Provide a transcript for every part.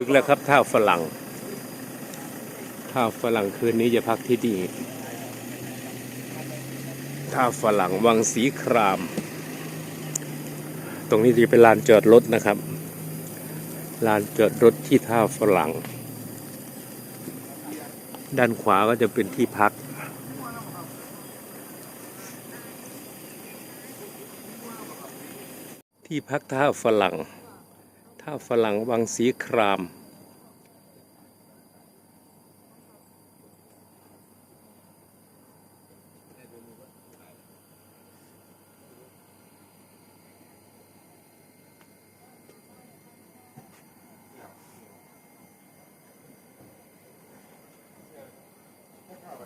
ถึงแล้วครับท่าฝรั่ง ท่าฝรั่งคืนนี้จะพักที่นี่ ท่าฝรั่งวังสีคราม ตรงนี้จะเป็นลานจอดรถนะครับ ลานจอดรถที่ท่าฝรั่ง ด้านขวาก็จะเป็นที่พัก ที่พักท่าฝรั่ง ท่าฝรั่งวังสีคราม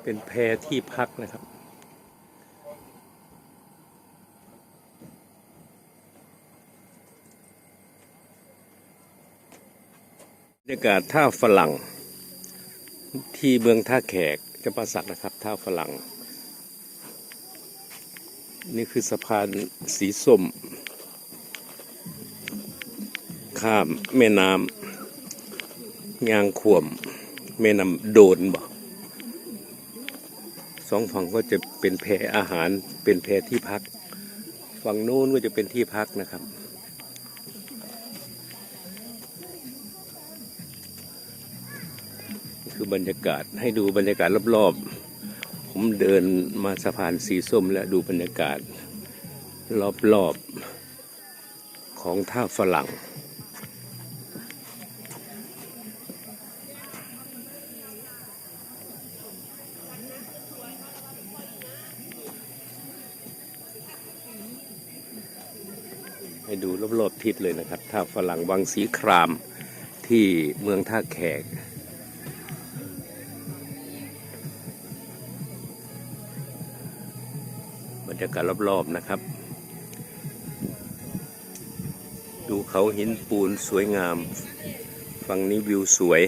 เป็นแพรที่พักนะครับ รรยากาศท่าฝรั่ง ที่เมืองท่าแขกจะประสักนะครับท่าฝรั่ง นี่คือสะพานสีส้ม ข้ามแม่น้ำยางขวม แม่น้ำโดนบ่สองฝั่งก็จะเป็นแพอาหารเป็นแพที่พัก ฝั่งนู้นก็จะเป็นที่พักนะครับ คือบรรยากาศให้ดูบรรยากาศรอบๆ ผมเดินมาสะพานสีส้มและดูบรรยากาศรอบๆ ของท่าฝรั่งให้ดูรอบๆทิศเลยนะครับท่าฝรั่งวังสีครามที่เมืองท่าแขก รยากาศรอบๆนะครับ ดูเขาหินปูนสวยงาม ฝั่งนี้วิวสวย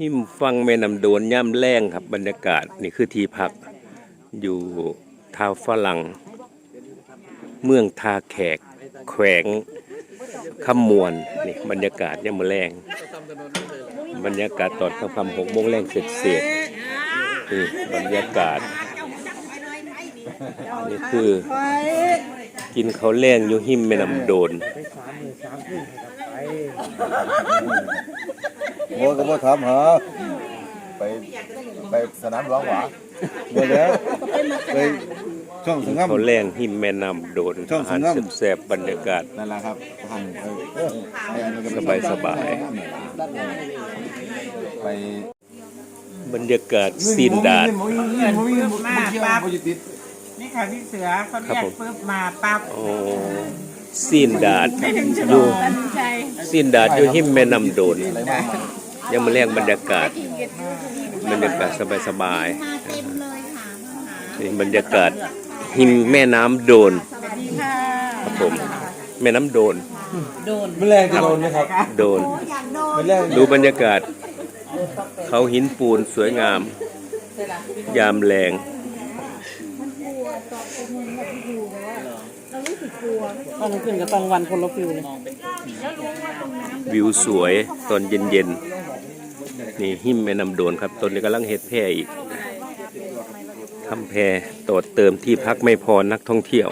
หิมฟังแม่น้ำโดนย่ำแรงครับบรรยากาศนี่คือที่พักอยู่ทาวฝรั่ง เมืองทาแขกแขวง ขมวนนี่บรรยากาศย่ำแรงบรรยากาศตอนค่ำๆหกโมงแรงเสร็จเสร็จนี่บรรยากาศนี่คือกินเขาวแรงอยู่หิมแม่น้ำโดนโมก็บ่ถามหาไปไปสนามร้องหวาบ่แล้วไป ช่องสงามเขาวแรงหิมแม่น้ำโดนช่องอาหารสงามแซ่บๆบรรยากาศ นั่นแหละครับทางเออไปอันนี้ก็สบายสบาย ไปบรรยากาศซีนดาดมาปั๊บนี่ค่ะพี่เสือเขาเรียกปุ๊บมาปั๊บโอ้ซีนดาดไม่ถึงชั่วอโมยู่งซีนดาดอยู่หิมแม่น้ำโดนยังมาแรงบรรยากาศ บรรยากาศสบายๆนี่บรรยากาศ หิมแม่น้ำโดนสวัสดีค่ะครับผม แม่น้ำโดนโดนไม่แรงจะโดนนะครับโดน ไม่แรงดูบรรยากาศ เขาหินปูนสวยงาม ยามแรงตอนกลางคืนกับตอนวันคนละฟิวเลยวิวสวยตอนเย็นๆ นี่หิมแม่น้ำโดนครับตอนนี้กำลังเฮ็ดแพร่อีก ทำแพร่ต่อเติมที่พักไม่พอนักท่องเที่ยว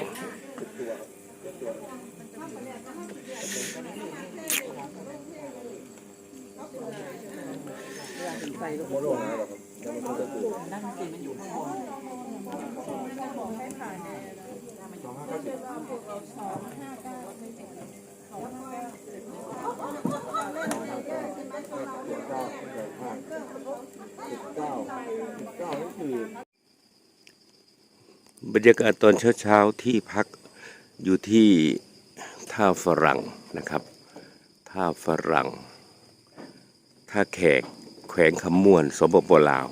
บรรยากาศตอนเช้าๆที่พักอยู่ที่ท่าฝรั่งนะครับ ท่าฝรั่ง ท่าแขกแขวงคำม่วนสปปลาว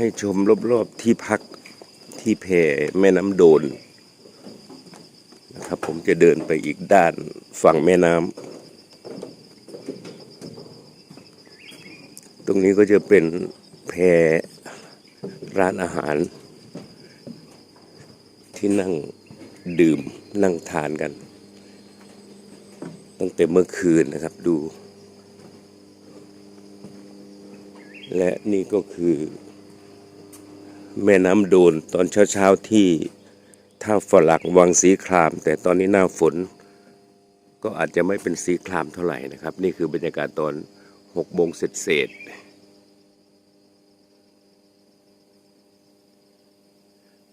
ให้ชมรอบๆที่พักที่แพแม่น้ำโดนนะครับผมจะเดินไปอีกด้านฝั่งแม่น้ำตรงนี้ก็จะเป็นแพร้านอาหาร ที่นั่งดื่มนั่งทานกัน ตั้งแต่เมื่อคืนนะครับดู และนี่ก็คือ แม่น้ำโดนตอนเช้าๆที่ท่าฝรั่งวังสีคราม แต่ตอนนี้หน้าฝน ก็อาจจะไม่เป็นสีครามเท่าไหร่นะครับ นี่คือบรรยากาศตอนหกโมงเศษๆ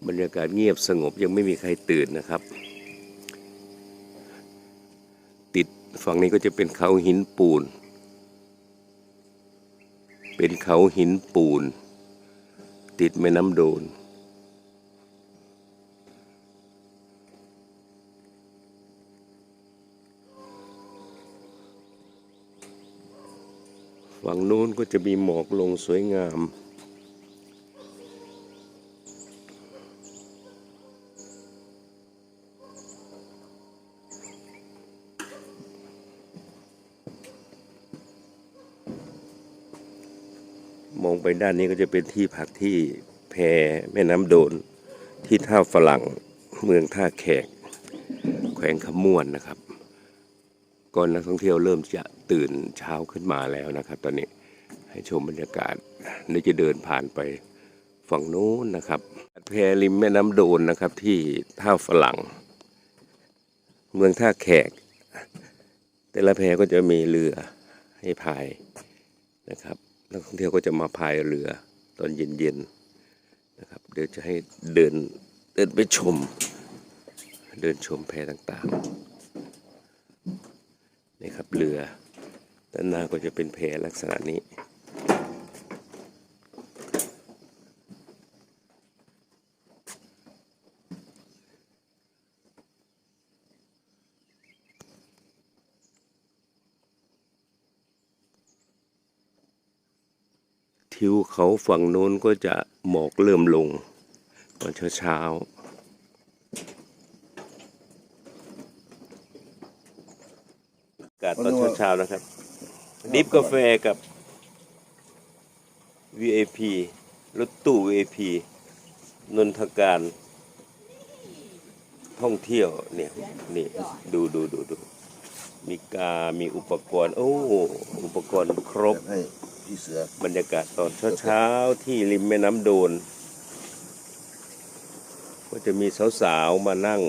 บรรยากาศเงียบสงบยังไม่มีใครตื่นนะครับ ติดฝั่งนี้ก็จะเป็นเขาหินปูน เป็นเขาหินปูน ติดแม่น้ำโดน ฝั่งนู้นก็จะมีหมอกลงสวยงาม มองไปด้านนี้ก็จะเป็นที่พักที่แพแม่น้ำโดน ที่ท่าฝรั่งเมืองท่าแขก แขวงขมวนนะครับก่อนนักท่องเที่ยวเริ่มจะตื่นเช้าขึ้นมาแล้วนะครับ ตอนนี้ให้ชมบรรยากาศเดี๋ยวจะเดินผ่านไปฝั่งโน้นนะครับ แพริมแม่น้ำโดนนะครับที่ท่าฝรั่ง เมืองท่าแขก แต่ละแพก็จะมีเรือให้พายนะครับ นักท่องเที่ยวก็จะมาพายเรือตอนเย็นๆนะครับ เดี๋ยวจะให้เดินเดินไปชม เดินชมแพต่างๆนี่ครับเรือด้านหน้าก็จะเป็นแพลักษณะนี้ ทิวเขาฝั่งโน้นก็จะหมอกเริ่มลง ตอนเช้าๆอากาศตอนเช้าๆนะครับ ดิฟกาแฟกับ VIP รถตู้ VIP นนทการท่องเที่ยวเนี่ยนี่ดูดูดูดูมีกา มีอุปกรณ์ โอ้ อุปกรณ์ครบให้ พี่เสือบรรยากาศตอนเช้าๆที่ริมแม่น้ำโดน ก็จะมีสาวๆมานั่ง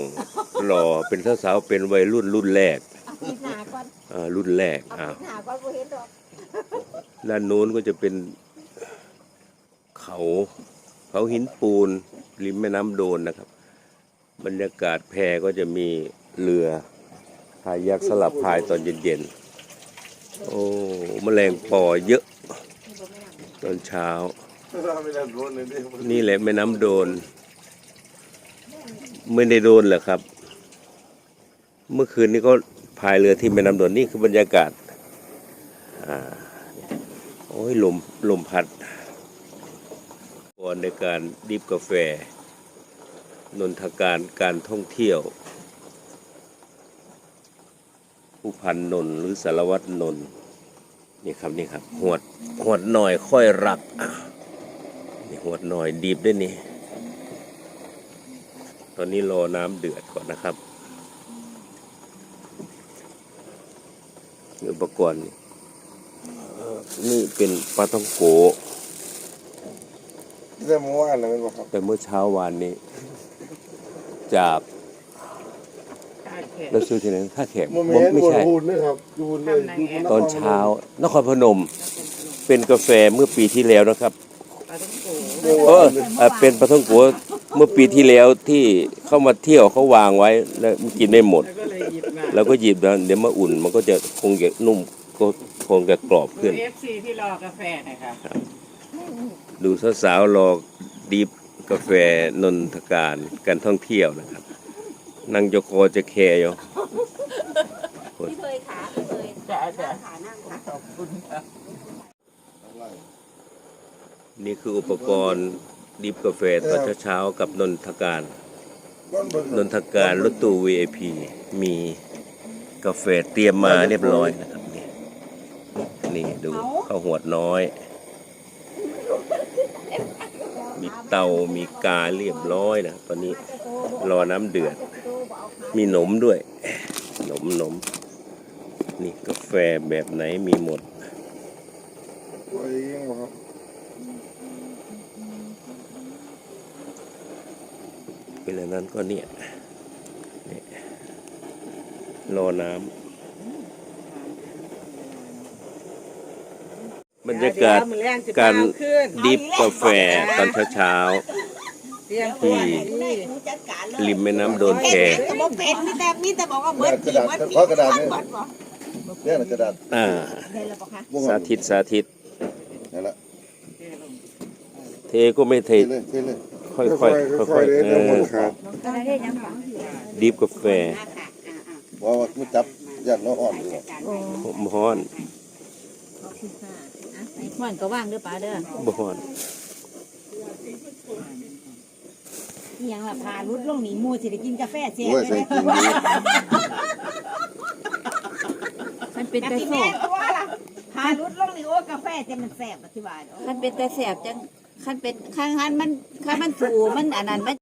รอเป็นสาวๆเป็นวัยรุ่นรุ่นแรกปิดหนาก่อนอ่ารุ่นแรกเอาอ่าปิดหนาก่อนบ่เห็นดอกด้านโน้นก็จะเป็นเขา เขาหินปูน ริมแม่น้ำโดนนะครับ บรรยากาศแพก็จะมีเรือพายยักษ์สลับพายตอนเย็นๆ โอ้แมลงปอเยอะ ตอนเช้าไม่ได้รู้เลยดินี่แหละแม่น้ำโดน ไม่ได้โดนเหรอครับ เมื่อคืนนี้ก็พายเรือที่แม่น้ำโดนนี่คือบรรยากาศอ่าโอ้ยลมลมพัดก่อนในการดิบกาแฟ นนทการการท่องเที่ยว ผู้พันนนท์หรือสารวัตรนนท์ นี่ครับนี่ครับหวดหวดหน่อยค่อยรักนี่หัวหน่อยดีบด้วยนี่ ตอนนี้รอน้ำเดือดก่อนนะครับ อุปกรณ์นี่เอ่อนี่เป็นปลาท่องโกเรื่องเมื่อวานนะมันบอกครับแต่เมื่อเช้าวานนี้ จากท่าแขก เราซื้อที่ไหนท่าแขกโมเมบ่นต์ไม่บนใช่หุ่นเลยครับดูหุ่นเลยดูหุ่ตอนเช้านครพนมเป็นกาแฟเมื่อปีที่แล้วนะครับปลาต้องโกเมื่อเอวาอนเอ่อเป็นปลาท่องโกเมื่อปีที่แล้วที่เข้ามาเที่ยวเขาวางไว้แล้วมันกินไม่หมดแล้วก็เลยหยิบมาแล้วก็หยิบแล้วเดี๋ยวมาอุ่น มันก็จะคงจะนุ่มก็คงจะกรอบขึ้น เอฟซีที่รอกาแฟหนะคะดูสาวๆรอดิฟกาแฟนนทการการท่องเที่ยวนะครับ นั่งโยโคจะแคร์อยู่พี่เคยขาพี่เคยจะจะขานั่งขาขอบคุณครับนี่คืออุปกรณ์ดิฟกาแฟตอนเช้าๆกับนนทการ นนทการรถตู้ VIP มีกาแฟเตรียมมาเรียบร้อยนะครับนี่นี่ดูข้าวหวดน้อย มีเตา มีกาเรียบร้อยนะตอนนี้รอน้ำเดือด มีหนมด้วย หนมหนม นี่กาแฟแบบไหนมีหมดเองบ่ครับเวลานั้นก็เนี่ยเนี่ยรอน้ำ บรรยากาศการดิฟกาแฟตอนเช้าเรียงๆที่ริมแม่น้ำโดนแคก็บ่เป็นมีแต่มีแต่บอกว่าเบิดกระดาษขอกระดาษเนี่ยเนี่ยกระดาษอ่าได้แล้วบ่คะวงสาธิตสาธิตนั่นแหละเทก็ไม่เทเทเลยเทเลยค่อยๆค่อยๆเอออะไรได้ยังฟังดิฟกาแฟว่าว่ามันจับยันแล้วอ่อนอยู่ผมฮ้อน มันก็ว่างเด้อป้าเด้อบ่ฮ้อนอีหยังล่ะพารุดลงนี่หมู่สิได้กินกาแฟเสียโอ้ยใส่กินดีมันเป็นแต่แต่แม่แสบตัวล่ะพารุดลงนี่โอ้กาแฟจะมันแซ่บอธิบายมันเป็นแต่แสบจังคันเป็นคันคันมันคันมันสูมันอันนั้นมัน